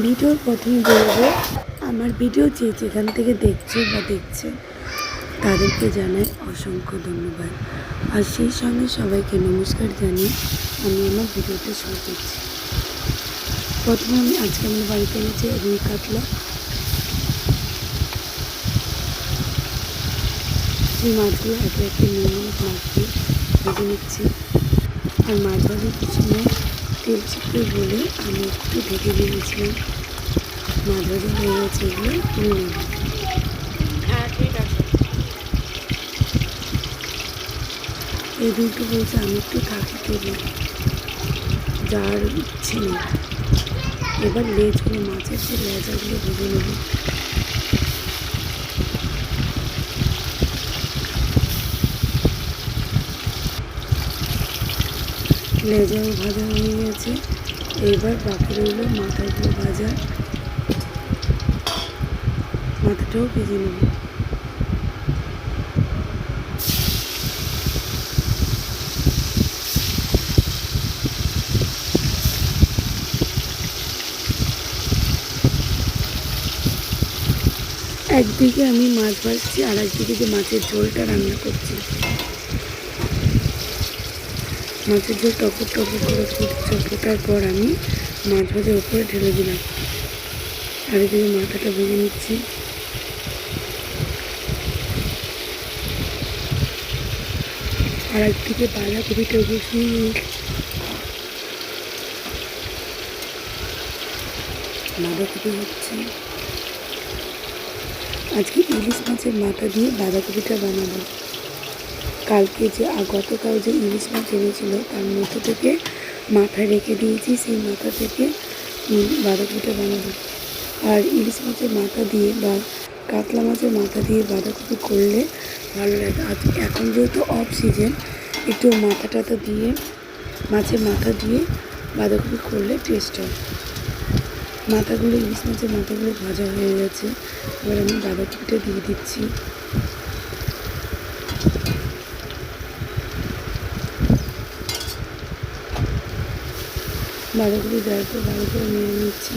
ভিডিওর প্রথমে বলব, আমার ভিডিও যে যেখান থেকে দেখছে বা দেখছে, তাদেরকে জানাই অসংখ্য ধন্যবাদ। আর সেই সঙ্গে সবাইকে নমস্কার জানিয়ে আমি আমার ভিডিওটা শুরু করছি। প্রথমে আমি আজকে আমার বাড়িতে এনেছি রুই কাতলা। সেই মাছগুলো একে একে নুন হলুদ মাখিয়ে ভেজে নিচ্ছি। আর মাছ ভাজার পিছনে তেল বলে আমি একটু ঢেকে দিয়েছিলাম। মাছ ভাজা হয়ে গেছে এগুলো হ্যাঁ এই দুটো বলছে আমি একটু থাকি তেলে যার ইচ্ছে নেই। এবার লেজগুলো মাছের যে লেজাগুলো ভেজে নেব। লেজাও ভাজা হয়ে গেছে এবার বাকি রইল মাথাগুলো ভাজা। মাথাটাও ভেজে নেব। একদিকে আমি মাছ ভাজছি আর একদিকে যে মাছের ঝোলটা রান্না করছি। মাছের ঝোল টপর টপর করে ফুটছে ফোটার পর আমি মাছ ভাজার উপরে ঢেলে দিলাম। আর এদিকে মাথাটা ভেজে নিচ্ছি। আর একদিকে বাঁধাকপিটা বসিয়ে বাঁধাকপি হচ্ছে। আজকে ইলিশ মাছের মাথা দিয়ে বাঁধাকপিটা বানাবো। কালকে যে গতকাল যে ইলিশ মাছ এনেছিল, তার মধ্যে থেকে মাথা রেখে দিয়েছি, সেই মাথা থেকে বাঁধাকপিটা বানাবো। আর ইলিশ মাছের মাথা দিয়ে বা কাতলা মাছের মাথা দিয়ে বাঁধাকপি করলে ভালো লাগে। আর এখন যেহেতু অফ সিজন একটু মাথা টাথা দিয়ে, মাছের মাথা দিয়ে বাঁধাকপি করলে টেস্ট হয়। মাথাগুলো, ইলিশ মাছের মাথাগুলো ভাজা হয়ে গেছে। এবার আমি বাঁধাকপিটা দিয়ে দিচ্ছি। বাঁধাকপি পর ভালো করে নেড়ে নিচ্ছি।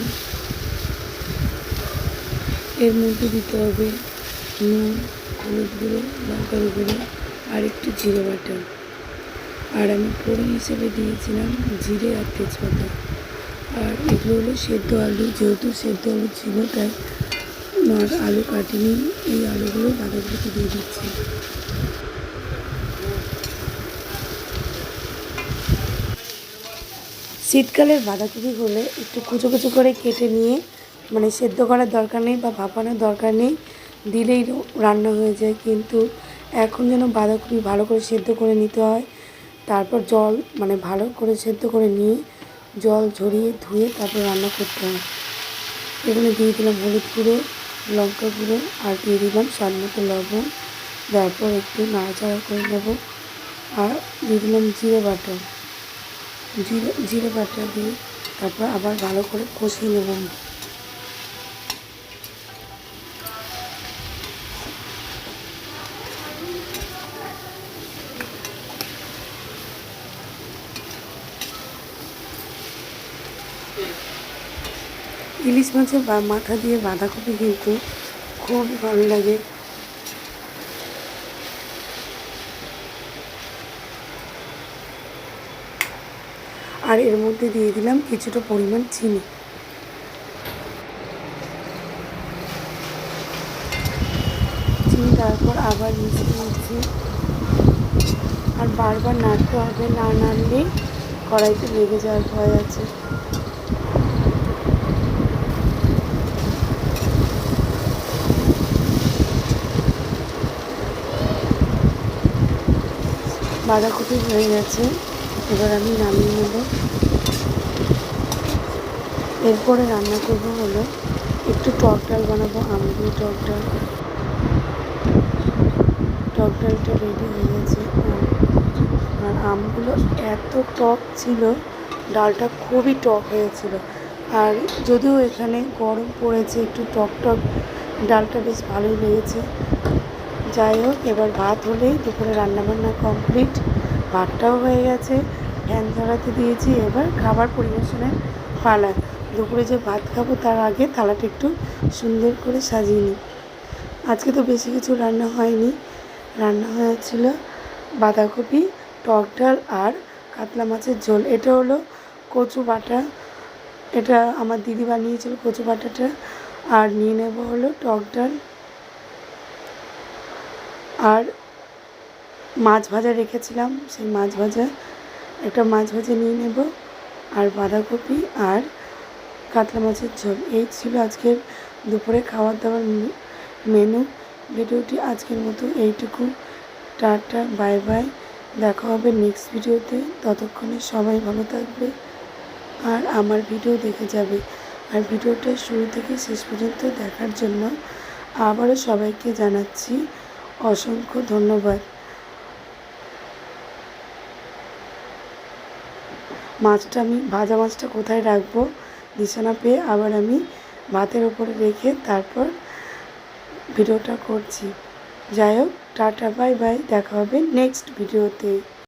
এর মধ্যে দিতে হবে নুন, হলুদ গুঁড়ো, লঙ্কার গুঁড়ো আর একটু জিরে বাটা। আর আমি ফোড়ন হিসেবে দিয়েছিলাম জিরে আর তেজপাতা। আর এগুলো হলো সেদ্ধ আলু, যেহেতু সেদ্ধ আলু ছিল, তাই আলু কাটিনি, এই আলুগুলো বাঁধাকপিতে দিয়ে দিচ্ছি। শীতকালের বাঁধাকপি হলে একটু কুচো কুচো করে কেটে নিয়ে মানে সেদ্ধ করার দরকার নেই বা ভাপানোর দরকার নেই, দিলেই রান্না হয়ে যায়। কিন্তু এখন যেন বাঁধাকপি ভালো করে সেদ্ধ করে নিতে হয়, তারপর জল মানে ভালো করে সেদ্ধ করে নিয়ে জল ঝরিয়ে ধুয়ে তারপর রান্না করতে হয়। এখানে দিয়ে দিলাম হলুদ গুঁড়ো, লঙ্কা গুঁড়ো আর দিয়ে দিলাম স্বাদ মতো লবণ। তারপর একটু নাড়াচাড়া করে নেব। আর দিয়ে দিলাম জিরে বাটা। জিরে জিরে বাটা দিয়ে তারপর আবার ভালো করে কষিয়ে নেব ইলিশ মাছের মাথা দিয়ে বাঁধাকপি কিন্তু খুব ভালো লাগে। আর এর মধ্যে দিয়ে দিলাম কিছুটা পরিমাণ চিনি। চিনি তারপর আবার মিশিয়ে নিচ্ছি। আর বারবার নাড়তে হবে, না নাড়লে কড়াইতে লেগে যাওয়ার ভয় আছে। বাঁধাকপি হয়ে গেছে। এবার আমি নামিয়ে নেব। এরপরে রান্না করব হলো একটু টক ডাল বানাবো আমগুলো টক ডাল। টক ডালটা রেডি হয়ে গেছে। আর- আমগুলো এত টক ছিল, ডালটা খুবই টক হয়েছিল। আর যদিও এখানে গরম পড়েছে, একটু টক টক, ডালটা বেশ ভালোই লেগেছে। যাই হোক, এবার ভাত হলেই দুপুরে রান্নাবান্না কমপ্লিট ভাতটাও হয়ে গেছে ফ্যান ঝরাতে দিয়েছি। এবার খাবার পরিবেশনের পালা। দুপুরে যে ভাত খাব তার আগে থালাটা একটু সুন্দর করে সাজিয়ে নিই। আজকে তো বেশি কিছু রান্না হয়নি। রান্না হয়েছিল বাঁধাকপি, টক ডাল আর কাতলা মাছের ঝোল। এটা হলো কচু বাটা। এটা আমার দিদি বানিয়েছিল কচু বাটাটা। আর নিয়ে নেব হলো টক ডাল। আর মাছ ভাজা রেখেছিলাম, সেই মাছ ভাজা, একটা মাছ ভাজা নিয়ে নেব, আর বাঁধাকপি আর কাতলা মাছের ঝোল। এই ছিল আজকের দুপুরে খাওয়ার দাওয়ার মেনু। ভিডিওটি আজকের মতো এইটুকু। Tata, bye bye. দেখা হবে নেক্সট ভিডিওতে। ততক্ষণে সবাই ভালো থাকবে। আর আমার ভিডিও দেখে যাবে। আর ভিডিওটা শুরু থেকে শেষ পর্যন্ত দেখার জন্য আবারও সবাইকে জানাচ্ছি অসংখ্য ধন্যবাদ। মাছটা আমি, ভাজা মাছটা কোথায় রাখব? বিছানা পেয়ে আবার আমি ভাতের ওপরে রেখে তারপর ভিডিওটা করছি। যাই হোক, টাটা, বাই বাই, দেখা হবে নেক্সট ভিডিওতে।